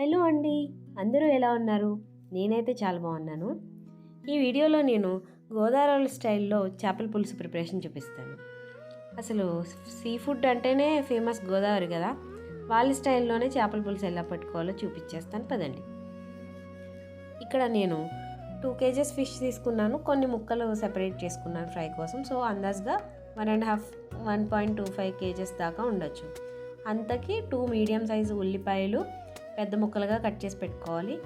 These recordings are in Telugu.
హలో అండి అందరూ ఎలా ఉన్నారు? నేనైతే చాలా బాగున్నాను. ఈ వీడియోలో నేను గోదావరి స్టైల్లో చేపల పులుసు ప్రిపరేషన్ చూపిస్తాను. అసలు సీ ఫుడ్ అంటేనే ఫేమస్ గోదావరి కదా? వాళ్ళ స్టైల్లోనే చేపల పులుసు ఎలా పెట్టుకోవాలో చూపించేస్తాను పదండి. ఇక్కడ నేను టూ కేజెస్ ఫిష్ తీసుకున్నాను కొన్ని ముక్కలు సెపరేట్ చేసుకున్నాను ఫ్రై కోసం. So అందాజ్గా one and half one point two five kgs దాకా ఉండొచ్చు. అంతకి టూ మీడియం సైజు ఉల్లిపాయలు పెద్ద ముక్కలుగా కట్ చేసి పెట్టుకోవాలి.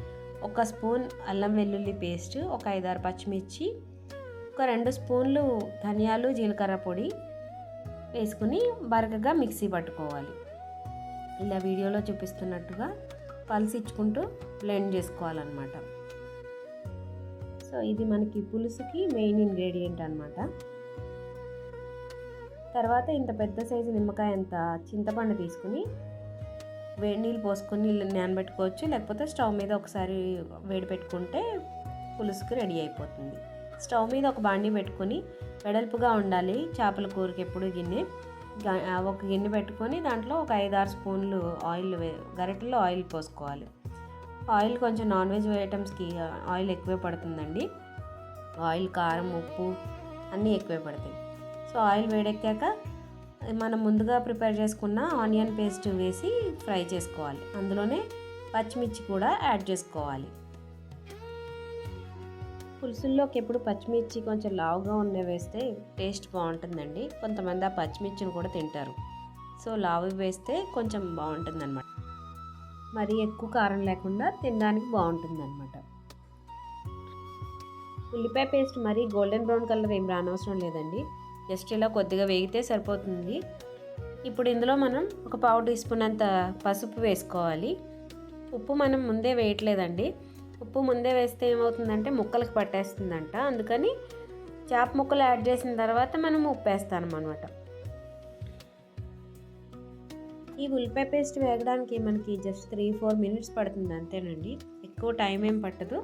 ఒక స్పూన్ అల్లం వెల్లుల్లి పేస్ట్ ఒక ఐదారు పచ్చిమిర్చి ఒక రెండు స్పూన్లు ధనియాలు జీలకర్ర పొడి వేసుకుని బరకగా మిక్సీ పట్టుకోవాలి. ఇలా వీడియోలో చూపిస్తున్నట్టుగా పలిసిచ్చుకుంటూ బ్లెండ్ చేసుకోవాలన్నమాట. సో ఇది మనకి పులుసుకి మెయిన్ ఇంగ్రీడియంట్ అనమాట తర్వాత ఇంత పెద్ద సైజు నిమ్మకాయ అంత చింతపండు తీసుకుని వేడి నీళ్ళు పోసుకొని నానబెట్టుకోవచ్చు. లేకపోతే స్టవ్ మీద ఒకసారి వేడి పెట్టుకుంటే పులుసుకు రెడీ అయిపోతుంది. స్టవ్ మీద ఒక బాండి పెట్టుకొని వెడల్పుగా ఉండాలి. చేపల కూరకి ఎప్పుడు గిన్నె. ఒక గిన్నె పెట్టుకొని దాంట్లో ఒక ఐదు ఆరు స్పూన్లు ఆయిల్ గరిటెలో ఆయిల్ పోసుకోవాలి. ఆయిల్ కొంచెం నాన్ వెజ్ ఐటమ్స్కి ఆయిల్ ఎక్కువే పడుతుందండి. ఆయిల్ కారం ఉప్పు అన్నీ ఎక్కువే పడతాయి. సో ఆయిల్ వేడెక్కాక మనం ముందుగా ప్రిపేర్ చేసుకున్న ఆనియన్ పేస్ట్ వేసి ఫ్రై చేసుకోవాలి. అందులోనే పచ్చిమిర్చి కూడా యాడ్ చేసుకోవాలి. పులుసుల్లోకి ఎప్పుడు పచ్చిమిర్చి కొంచెం లావుగా ఉన్న వేస్తే టేస్ట్ బాగుంటుందండి. కొంతమంది ఆ పచ్చిమిర్చిని కూడా తింటారు. సో లావు వేస్తే కొంచెం బాగుంటుంది అనమాట మరీ ఎక్కువ కారం లేకుండా తినడానికి బాగుంటుంది అనమాట ఉల్లిపాయ పేస్ట్ మరీ గోల్డెన్ బ్రౌన్ కలర్ ఏం రానవసరం లేదండి. జస్ట్ ఇలా కొద్దిగా వేగితే సరిపోతుంది. ఇప్పుడు ఇందులో మనం ఒక పావు టీ స్పూన్ అంత పసుపు వేసుకోవాలి. ఉప్పు మనం ముందే వేయట్లేదండి. ఉప్పు ముందే వేస్తే ఏమవుతుందంటే ముక్కలకు పట్టేస్తుందంట. అందుకని చేప ముక్కలు యాడ్ చేసిన తర్వాత మనం ఉప్పు వేస్తాం అనమాట ఈ ఉల్లిపాయ పేస్ట్ వేగడానికి మనకి జస్ట్ త్రీ ఫోర్ మినిట్స్ పడుతుంది అంతేనండి. ఎక్కువ టైం ఏం పట్టదు.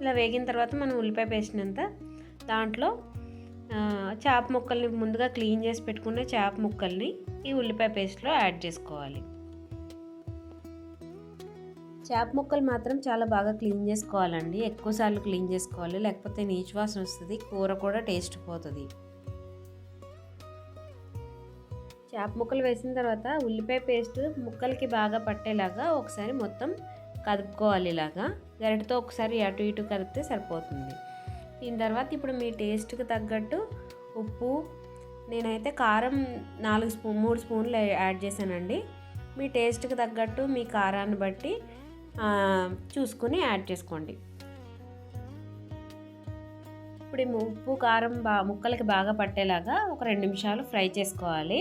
ఇలా వేగిన తర్వాత మనం ఉల్లిపాయ పేస్ట్ అంతా దాంట్లో చేప ముక్కల్ని ముందుగా క్లీన్ చేసి పెట్టుకున్న చేప ముక్కల్ని ఈ ఉల్లిపాయ పేస్ట్లో యాడ్ చేసుకోవాలి. చేప ముక్కలు మాత్రం చాలా బాగా క్లీన్ చేసుకోవాలండి. ఎక్కువసార్లు క్లీన్ చేసుకోవాలి. లేకపోతే నీచు వాసన వస్తుంది కూర కూడా టేస్ట్ పోతుంది. చేప ముక్కలు వేసిన తర్వాత ఉల్లిపాయ పేస్ట్ ముక్కలకి బాగా పట్టేలాగా ఒకసారి మొత్తం కదుపుకోవాలి ఇలాగా. గరిటతో ఒకసారి అటు ఇటు కదిపితే సరిపోతుంది. దీని తర్వాత ఇప్పుడు మీ టేస్ట్కి తగ్గట్టు ఉప్పు నేనైతే కారం నాలుగు స్పూన్ మూడు స్పూన్లు యాడ్ చేశానండి. మీ టేస్ట్కి తగ్గట్టు మీ కారాన్ని బట్టి చూసుకుని యాడ్ చేసుకోండి. ఇప్పుడు ఉప్పు కారం బా ముక్కలకి బాగా పట్టేలాగా ఒక రెండు నిమిషాలు ఫ్రై చేసుకోవాలి.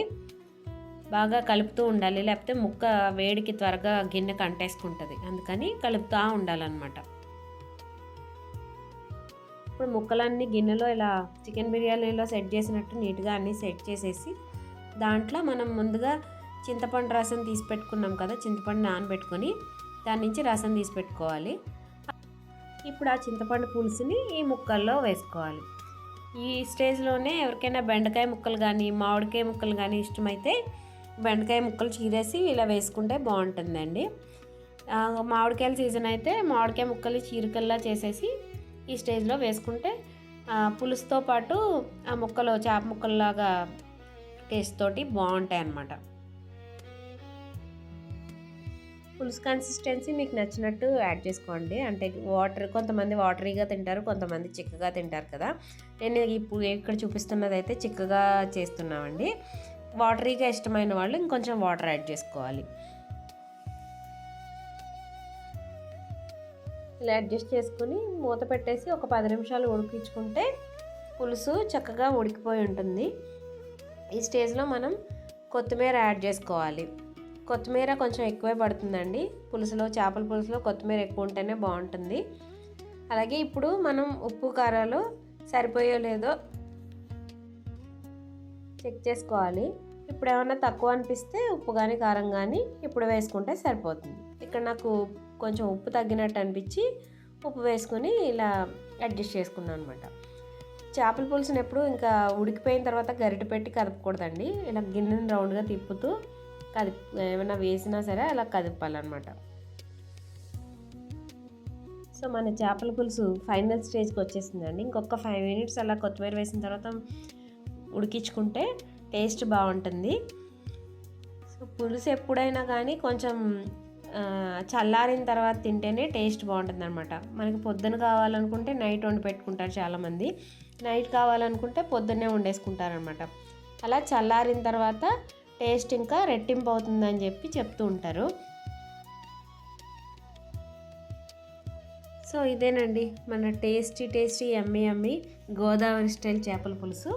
బాగా కలుపుతూ ఉండాలి లేకపోతే ముక్క వేడికి త్వరగా గిన్నె కంటేసుకుంటుంది. అందుకని కలుపుతూ ఉండాలన్నమాట. ఇప్పుడు ముక్కలన్నీ గిన్నెలో ఇలా చికెన్ బిర్యానీలో సెట్ చేసినట్టు నీట్గా అన్నీ సెట్ చేసేసి దాంట్లో మనం ముందుగా చింతపండు రసం తీసి పెట్టుకున్నాం కదా చింతపండు నానబెట్టుకొని దాని నుంచి రసం తీసి పెట్టుకోవాలి. ఇప్పుడు ఆ చింతపండు పులుసుని ఈ ముక్కల్లో వేసుకోవాలి. ఈ స్టేజ్లోనే ఎవరికైనా బెండకాయ ముక్కలు కానీ మామిడికాయ ముక్కలు కానీ ఇష్టమైతే బెండకాయ ముక్కలు చీరేసి ఇలా వేసుకుంటే బాగుంటుందండి. మామిడికాయల సీజన్ అయితే మామిడికాయ ముక్కలు చీరికల్లా చేసేసి ఈ స్టేజ్లో వేసుకుంటే పులుసుతో పాటు ఆ ముక్కలు చేప ముక్కల్లాగా టేస్ట్ తోటి బాగుంటాయి అన్నమాట. పులుసు కన్సిస్టెన్సీ మీకు నచ్చినట్టు యాడ్ చేసుకోండి. అంటే వాటర్ కొంతమంది వాటరీగా తింటారు కొంతమంది చిక్కగా తింటారు కదా. నేను ఇప్పుడు ఇక్కడ చూపిస్తున్నది అయితే చిక్కగా చేస్తున్నామండి. వాటరీగా ఇష్టమైన వాళ్ళు ఇంకొంచెం వాటర్ యాడ్ చేసుకోవాలి. ఇలా అడ్జస్ట్ చేసుకుని మూత పెట్టేసి ఒక పది నిమిషాలు ఉడికించుకుంటే పులుసు చక్కగా ఉడికిపోయి ఉంటుంది. ఈ స్టేజ్లో మనం కొత్తిమీర యాడ్ చేసుకోవాలి. కొత్తిమీర కొంచెం ఎక్కువే పడుతుందండి. పులుసులో చేపల పులుసులో కొత్తిమీర ఎక్కువ ఉంటేనే బాగుంటుంది. అలాగే ఇప్పుడు మనం ఉప్పు కారాలు సరిపోయో లేదో చెక్ చేసుకోవాలి. ఇప్పుడు ఏమైనా తక్కువ అనిపిస్తే ఉప్పు కానీ కారం కానీ ఇప్పుడు వేసుకుంటే సరిపోతుంది. ఇక్కడ నాకు కొంచెం ఉప్పు తగ్గినట్టు అనిపించి ఉప్పు వేసుకొని ఇలా అడ్జస్ట్ చేసుకున్నాను అనమాట చేపల పులుసుని ఎప్పుడు ఇంకా ఉడికిపోయిన తర్వాత గరిటె పెట్టి కదపకూడదండి. ఇలా గిన్నెని రౌండ్గా తిప్పుతూ కది ఏమైనా వేసినా సరే అలా కదపాలన్నమాట. సో మన చేపల పులుసు ఫైనల్ స్టేజ్కి వచ్చేసిందండి. ఇంకొక ఫైవ్ మినిట్స్ అలా కొత్తిమీర వేసిన తర్వాత ఉడికించుకుంటే టేస్ట్ బాగుంటుంది. సో పులుసు ఎప్పుడైనా కానీ కొంచెం చల్లారిన తర్వాత తింటేనే టేస్ట్ బాగుంటుంది అనమాట మనకి పొద్దున కావాలనుకుంటే నైట్ వండి పెట్టుకుంటారు చాలామంది. నైట్ కావాలనుకుంటే పొద్దున్నే వండేసుకుంటారనమాట అలా చల్లారిన తర్వాత టేస్ట్ ఇంకా రెట్టింపు అవుతుందని చెప్పి చెప్తూ ఉంటారు. సో ఇదేనండి మన టేస్టీ టేస్టీ ఎమ్మి ఎమ్మి గోదావరి స్టైల్ చేపల పులుసు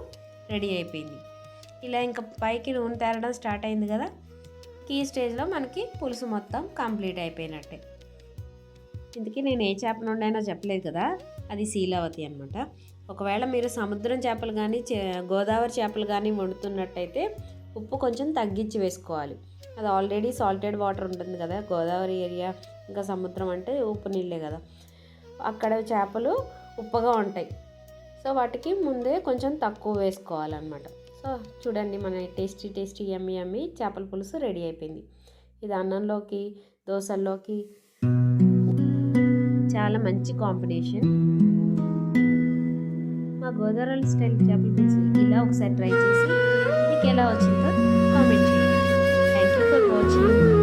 రెడీ అయిపోయింది. ఇలా ఇంకా పైకి నూనె తేరడం స్టార్ట్ అయింది కదా? ఈ స్టేజ్లో మనకి పులుసు మొత్తం కంప్లీట్ అయిపోయినట్టే. ఇందుకే నేను ఏ చేప నుండి అయినా చెప్పలేదు కదా అది శీలావతి అనమాట ఒకవేళ మీరు సముద్రం చేపలు కానీ గోదావరి చేపలు కానీ వండుతున్నట్టయితే ఉప్పు కొంచెం తగ్గించి వేసుకోవాలి. అది ఆల్రెడీ సాల్టెడ్ వాటర్ ఉంటుంది కదా గోదావరి ఏరియా ఇంకా సముద్రం అంటే ఉప్పు నీళ్ళే కదా. అక్కడ చేపలు ఉప్పగా ఉంటాయి. సో వాటికి ముందే కొంచెం తక్కువ వేసుకోవాలన్నమాట. సో చూడండి మన టేస్టీ టేస్టీ యమ్మి యమ్మి చేపల పులుసు రెడీ అయిపోయింది. ఇది అన్నంలోకి దోశల్లోకి. చాలా మంచి కాంబినేషన్. మా గోదావరి స్టైల్ చేపల పులుసు ఇలా ఒకసారి ట్రై చేసి మీకు ఎలా వచ్చిందో కామెంట్ చేయండి. Thank you for watching